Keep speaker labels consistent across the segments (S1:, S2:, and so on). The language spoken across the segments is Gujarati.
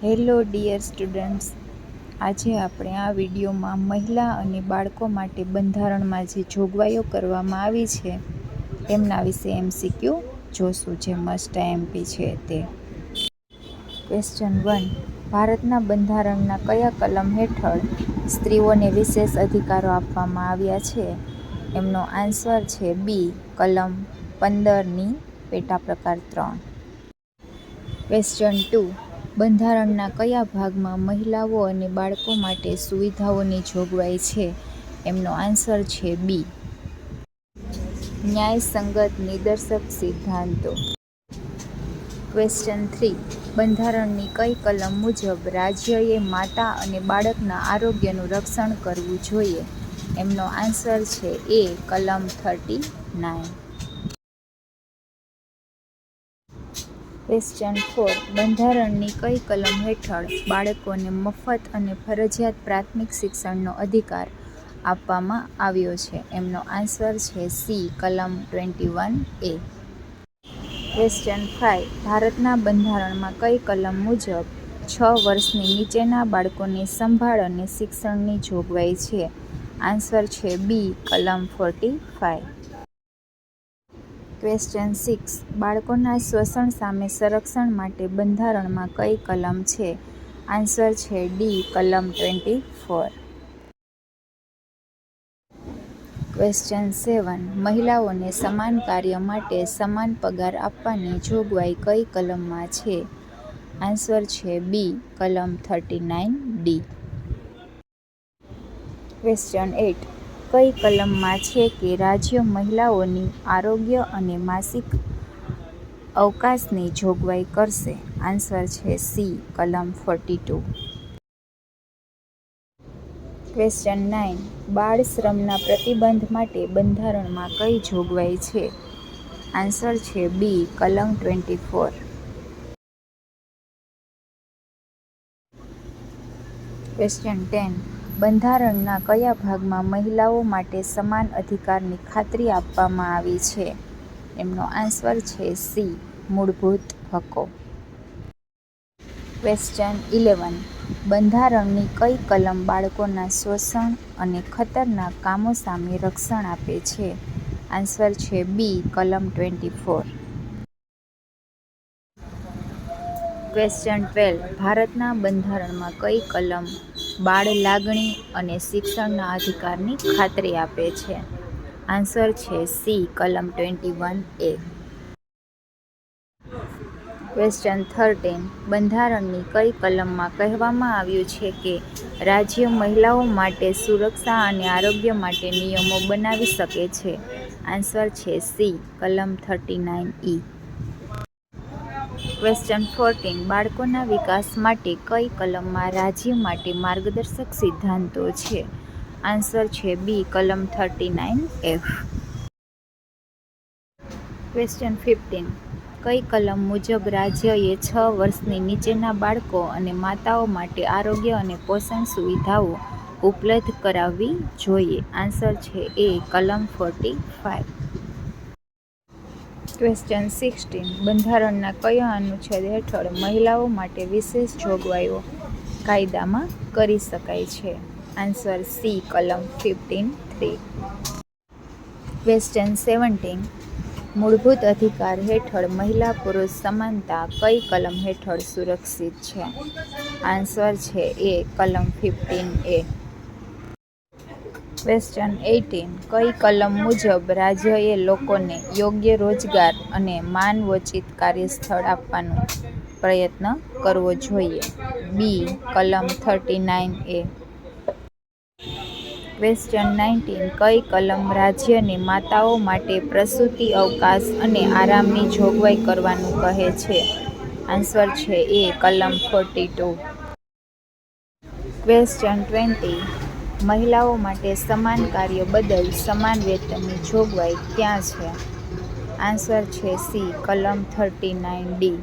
S1: હેલો ડિયર સ્ટુડન્ટ્સ, આજે આપણે આ વિડીયોમાં મહિલા અને બાળકો માટે બંધારણમાં જે જોગવાઈઓ કરવામાં આવી છે, તેમના વિશે એમસીક્યુ જોશું જે મસ્ટ એમપી છે તે. ક્વેશ્ચન વન ભારતના બંધારણના કયા કલમ હેઠળ સ્ત્રીઓને વિશેષ અધિકારો આપવામાં આવ્યા છે? એમનો આન્સર છે બી, કલમ પંદરની પેટા પ્રકાર ત્રણ. ક્વેશ્ચન ટુ બંધારણના કયા ભાગમાં મહિલાઓ અને બાળકો માટે સુવિધાઓની જોગવાઈ છે? એમનો આન્સર છે બી. ન્યાયસંગત નિદર્શક સિદ્ધાંતો. ક્વેશ્ચન થ્રી બંધારણની કઈ કલમ મુજબ રાજ્યએ માતા અને બાળકના આરોગ્યનું રક્ષણ કરવું જોઈએ? એમનો આન્સર છે એ કલમ થર્ટી નાઇન ક્વેશ્ચન ફોર બંધારણની કઈ કલમ હેઠળ બાળકોને મફત અને ફરજિયાત પ્રાથમિક શિક્ષણનો અધિકાર આપવામાં આવ્યો છે? એમનો આન્સર છે સી, કલમ twenty one A. Question five ભારતના બંધારણમાં કઈ કલમ મુજબ છ વર્ષની નીચેના બાળકોની સંભાળ અને શિક્ષણની જોગવાઈ છે? આન્સર છે બી, કલમ ફોર્ટી ફાઇવ ક્વેશ્ચન સિક્સ બાળકોના શોષણ સામે સંરક્ષણ માટે બંધારણમાં કઈ કલમ છે? આન્સર છે ડી કલમ ટ્વેન્ટી ફોર ક્વેશ્ચન સેવન મહિલાઓને સમાન કાર્ય માટે સમાન પગાર આપવાની જોગવાઈ કઈ કલમમાં છે? આન્સર છે બી કલમ thirty nine D question eight કઈ કલમમાં છે કે રાજ્ય મહિલાઓની આરોગ્ય અને માસિક અવકાશની જોગવાઈ કરશે? આન્સર છે સી, કલમ ફોર્ટી ટુ ક્વેશ્ચન નાઇન બાળ શ્રમના પ્રતિબંધ માટે બંધારણમાં કઈ જોગવાઈ છે? આન્સર છે બી, કલમ ટ્વેન્ટી ફોર ક્વેશ્ચન ટેન બંધારણના કયા ભાગમાં મહિલાઓ માટે સમાન અધિકારની ખાતરી આપવામાં આવી છે? એમનો આન્સર છે સી, મૂળભૂત હકો. ક્વેશ્ચન ઇલેવન બંધારણની કઈ કલમ બાળકોના શોષણ અને ખતરનાક કામો સામે રક્ષણ આપે છે? આન્સર છે બી, કલમ ટ્વેન્ટી ફોર ક્વેશ્ચન ટ્વેલ્વ ભારતના બંધારણમાં કઈ કલમ બાળ લાગણી અને શિક્ષણના અધિકારની ખાતરી આપે છે. આન્સર છે સી, કલમ twenty one A. Question thirteen બંધારણની કઈ કલમમાં કહેવામાં આવ્યું છે કે રાજ્ય મહિલાઓ માટે સુરક્ષા અને આરોગ્ય માટે નિયમો બનાવી શકે છે? આન્સર છે સી, કલમ thirty nine E. Question fourteen બાળકોના વિકાસ માટે કઈ કલમમાં રાજ્ય માટે માર્ગદર્શક સિદ્ધાંતો છે? આન્સર છે બી કલમ thirty nine F question fifteen કઈ કલમ મુજબ રાજ્યએ છ વર્ષની નીચેના બાળકો અને માતાઓ માટે આરોગ્ય અને પોષણ સુવિધાઓ ઉપલબ્ધ કરાવવી જોઈએ? આન્સર છે એ કલમ ફોર્ટી ફાઇવ ક્વેશ્ચન સિક્સટીન બંધારણના કયા અનુચ્છેદ હેઠળ મહિલાઓ માટે વિશેષ જોગવાઈઓ કાયદામાં કરી શકાય છે? આન્સર સી કલમ ફિફ્ટીન થ્રી ક્વેશ્ચન સેવન્ટીન મૂળભૂત અધિકાર હેઠળ મહિલા પુરુષ સમાનતા કઈ કલમ હેઠળ સુરક્ષિત છે? આન્સર છે એ કલમ ફિફ્ટીન એ ક્વેશ્ચન એઇટીન કઈ કલમ મુજબ રાજ્યએ લોકોને યોગ્ય રોજગાર અને માનવોચિત કાર્યસ્થળ આપવાનો પ્રયત્ન કરવો જોઈએ? બી કલમ thirty nine A question nineteen કઈ કલમ રાજ્યને માતાઓ માટે પ્રસૂતિ, અવકાશ અને આરામની જોગવાઈ કરવાનું કહે છે? આન્સર છે એ કલમ ફોર્ટી ટુ ક્વેશ્ચન ટ્વેન્ટી મહિલાઓ માટે સમાન કાર્ય બદલ સમાન વેતનની જોગવાઈ ક્યાં છે? આન્સર છે સી, કલમ thirty nine D.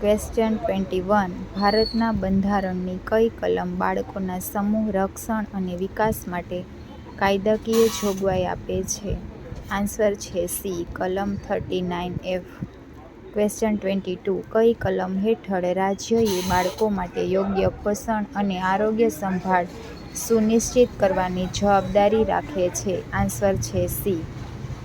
S1: Question twenty one ભારતના બંધારણની કઈ કલમ બાળકોના સમૂહ રક્ષણ અને વિકાસ માટે કાયદાકીય જોગવાઈ આપે છે? આન્સર છે સી, કલમ thirty nine F. Question twenty two કઈ કલમ હેઠળ રાજ્યએ બાળકો માટે યોગ્ય પોષણ અને આરોગ્ય સંભાળ સુનિશ્ચિત કરવાની જવાબદારી રાખે છે? આન્સર છે સી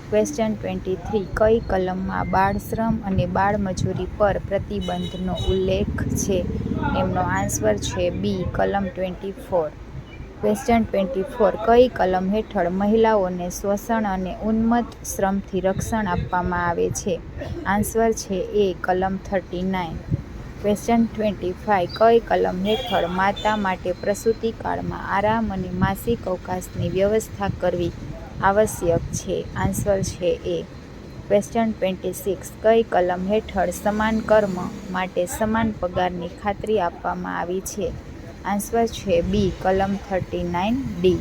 S1: ક્વેશ્ચન ટ્વેન્ટી થ્રી કઈ કલમમાં બાળશ્રમ અને બાળમજૂરી પર પ્રતિબંધનો ઉલ્લેખ છે? એમનો આન્સર છે બી કલમ twenty four question twenty four કઈ કલમ હેઠળ મહિલાઓને શોષણ અને ઉન્મત્ત શ્રમથી રક્ષણ આપવામાં આવે છે? આન્સર છે એ કલમ thirty nine question twenty five કઈ કલમ હેઠળ માતા માટે પ્રસૂતિકાળમાં આરામ અને માસિક અવકાશની વ્યવસ્થા કરવી આવશ્યક છે? આન્સર છે એ. ક્વેશ્ચન ટ્વેન્ટી સિક્સ કઈ કલમ હેઠળ સમાન કર્મ માટે સમાન પગારની ખાતરી આપવામાં આવી છે? આન્સર છે બી, કલમ thirty nine, D.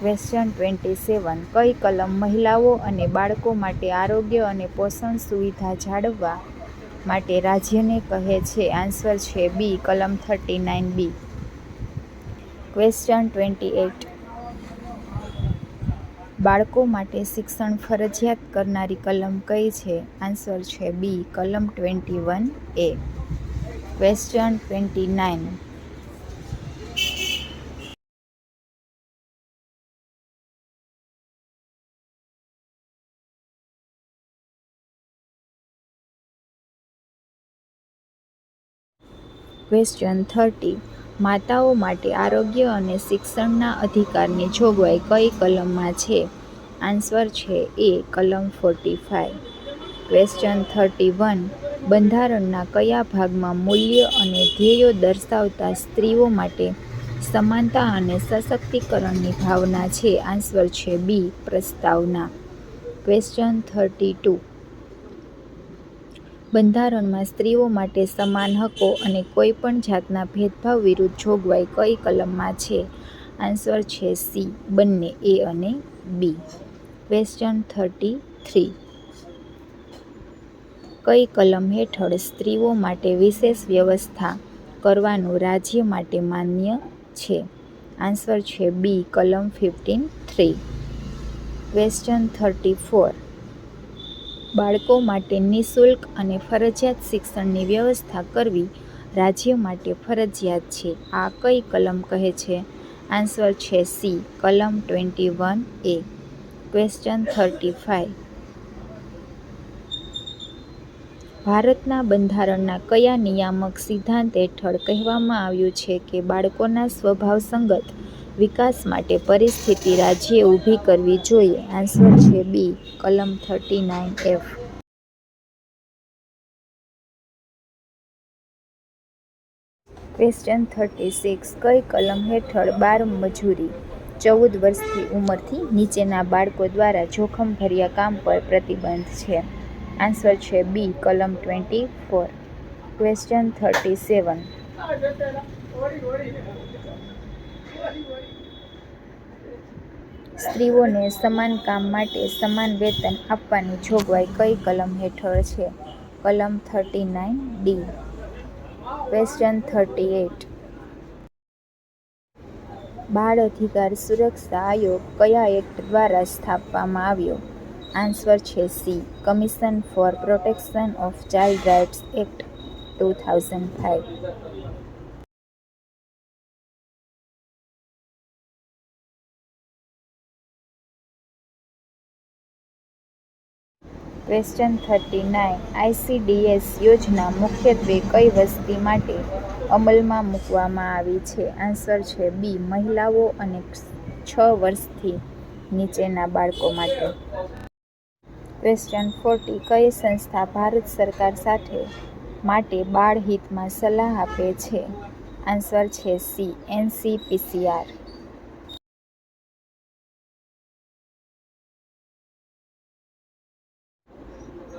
S1: Question twenty seven કઈ કલમ મહિલાઓ અને બાળકો માટે આરોગ્ય અને પોષણ સુવિધા જાળવવા માટે રાજ્યને કહે છે? આન્સર છે બી, કલમ thirty nine, B. Question twenty eight બાળકો માટે શિક્ષણ ફરજિયાત કરનારી કલમ કઈ છે? આન્સર છે બી, કલમ twenty one A question twenty nine question thirty માતાઓ માટે આરોગ્ય અને શિક્ષણના અધિકારની જોગવાઈ કઈ કલમમાં છે? આન્સર છે એ કલમ forty five question thirty one બંધારણના કયા ભાગમાં મૂલ્ય અને ધ્યેયો દર્શાવતા સ્ત્રીઓ માટે સમાનતા અને સશક્તિકરણની ભાવના છે? આન્સર છે બી, પ્રસ્તાવના. ક્વેશ્ચન થર્ટી ટુ બંધારણમાં સ્ત્રીઓ માટે સમાન હકો અને કોઈપણ જાતના ભેદભાવ વિરુદ્ધ જોગવાઈ કઈ કલમમાં છે? આન્સર છે સી, બંને એ અને બી. ક્વેશ્ચન થર્ટી થ્રી કઈ કલમ હેઠળ સ્ત્રીઓ માટે વિશેષ વ્યવસ્થા કરવાનું રાજ્ય માટે માન્ય છે? આન્સર છે બી, કલમ fifteen three question thirty four બાળકો માટે નિઃશુલ્ક અને ફરજિયાત શિક્ષણની વ્યવસ્થા કરવી રાજ્ય માટે ફરજિયાત છે. આ કઈ કલમ કહે છે? આન્સર છે સી. કલમ twenty one A. Question thirty five ભારતના બંધારણના કયા નિયામક સિદ્ધાંત હેઠળ કહેવામાં આવ્યું છે કે બાળકોના સ્વભાવસંગત વિકાસ માટે પરિસ્થિતિ રાજ્યે ઊભી કરવી જોઈએ. આન્સર છે બી કલમ thirty nine F question thirty six કઈ કલમ હેઠળ બાર મજૂરી? ચૌદ વર્ષથી ઉંમરથી નીચેના બાળકો દ્વારા જોખમભર્યા કામ પર પ્રતિબંધ છે. આન્સર છે બી કલમ twenty four question thirty seven સ્ત્રીઓને સમાન કામ માટે સમાન વેતન આપવાની જોગવાઈ કઈ કલમ હેઠળ છે? કલમ thirty nine D. Question thirty eight. બાળ અધિકાર સુરક્ષા આયોગ કયા એક્ટ દ્વારા સ્થાપવામાં આવ્યો? આન્સર છે C. Commission for protection of child rights act, two thousand five. Question thirty nine ICDS યોજના મુખ્યત્વે કઈ વસ્તી માટે અમલમાં મૂકવામાં આવી છે? આન્સર છે બી મહિલાઓ અને છ વર્ષથી નીચેના બાળકો માટે. ક્વેશ્ચન ફોર્ટી કઈ સંસ્થા ભારત સરકાર સાથે માટે બાળ હિતમાં સલાહ આપે છે? આન્સર છે C NCPCR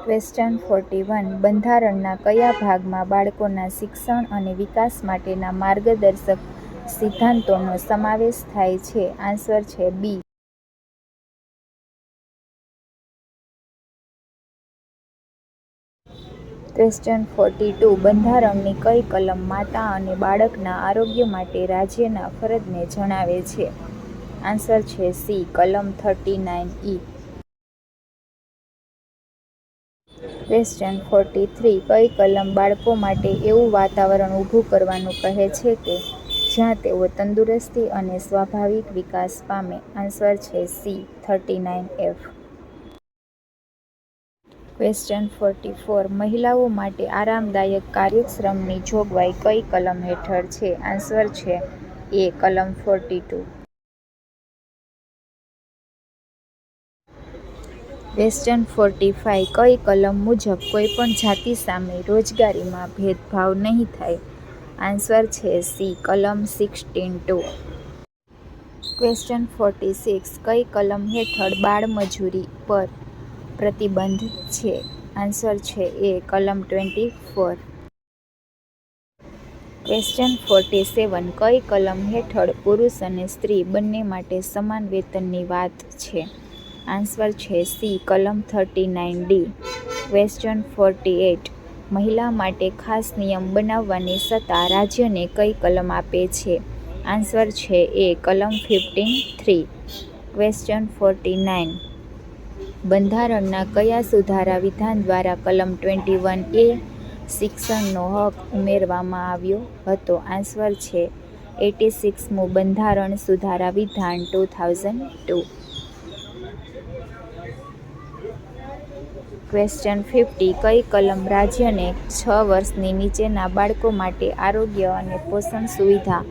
S1: question forty one બંધારણના કયા ભાગમાં બાળકોના શિક્ષણ અને વિકાસ માટેના માર્ગદર્શક સિદ્ધાંતોનો સમાવેશ થાય છે? આન્સર છે બી. ક્વેશ્ચન ફોર્ટી ટુ બંધારણની કઈ કલમ માતા અને બાળકના આરોગ્ય માટે રાજ્યના ફરજને જણાવે છે? આન્સર છે સી, કલમ thirty nine E. Question forty three કઈ કલમ બાળકો માટે એવું વાતાવરણ ઊભું કરવાનું કહે છે કે, જ્યાં તેઓ તંદુરસ્તી અને સ્વાભાવિક વિકાસ પામે. આન્સર છે C, thirty nine F. Question forty four, મહિલાઓ માટે આરામદાયક કાર્યશ્રમની જોગવાઈ કઈ કલમ હેઠળ છે? આન્સર છે એ, કલમ forty two. Question forty five કઈ કલમ મુજબ કોઈપણ જાતિ સામે રોજગારીમાં ભેદભાવ નહીં થાય. આન્સર છે સી કલમ sixteen two question forty six કઈ કલમ હેઠળ બાળમજૂરી પર પ્રતિબંધ છે? આન્સર છે એ કલમ twenty four question forty seven કઈ કલમ હેઠળ પુરુષ અને સ્ત્રી બંને માટે સમાન વેતનની વાત છે? આન્સર છે સી, કલમ thirty nine D question forty eight મહિલા માટે ખાસ નિયમ બનાવવાની સત્તા રાજ્યને કઈ કલમ આપે છે? આન્સર છે એ, કલમ fifteen three question forty nine બંધારણના કયા સુધારા વિધાન દ્વારા કલમ ટ્વેન્ટી વન એ શિક્ષણનો હક ઉમેરવામાં આવ્યો હતો? આન્સર છે એટી સિક્સમું બંધારણ સુધારા વિધાન two thousand two question fifty, કઈ કલમ રાજ્યને છ વર્ષની નીચેના બાળકો માટે આરોગ્ય અને પોષણ સુવિધા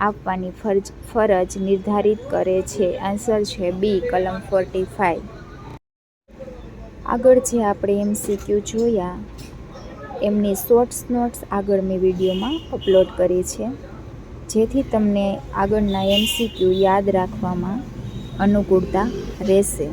S1: આપવાની ફરજ ફરજ નિર્ધારિત કરે છે? આન્સર છે બી, કલમ ફોર્ટી ફાઇવ આગળ જે આપણે એમસીક્યુ જોયા, એમની શોર્ટ્સ નોટ્સ આગળ મેં વિડીયોમાં અપલોડ કરી છે. જેથી તમને આગળના એમસીક્યુ યાદ રાખવામાં અનુકૂળતા રહેશે.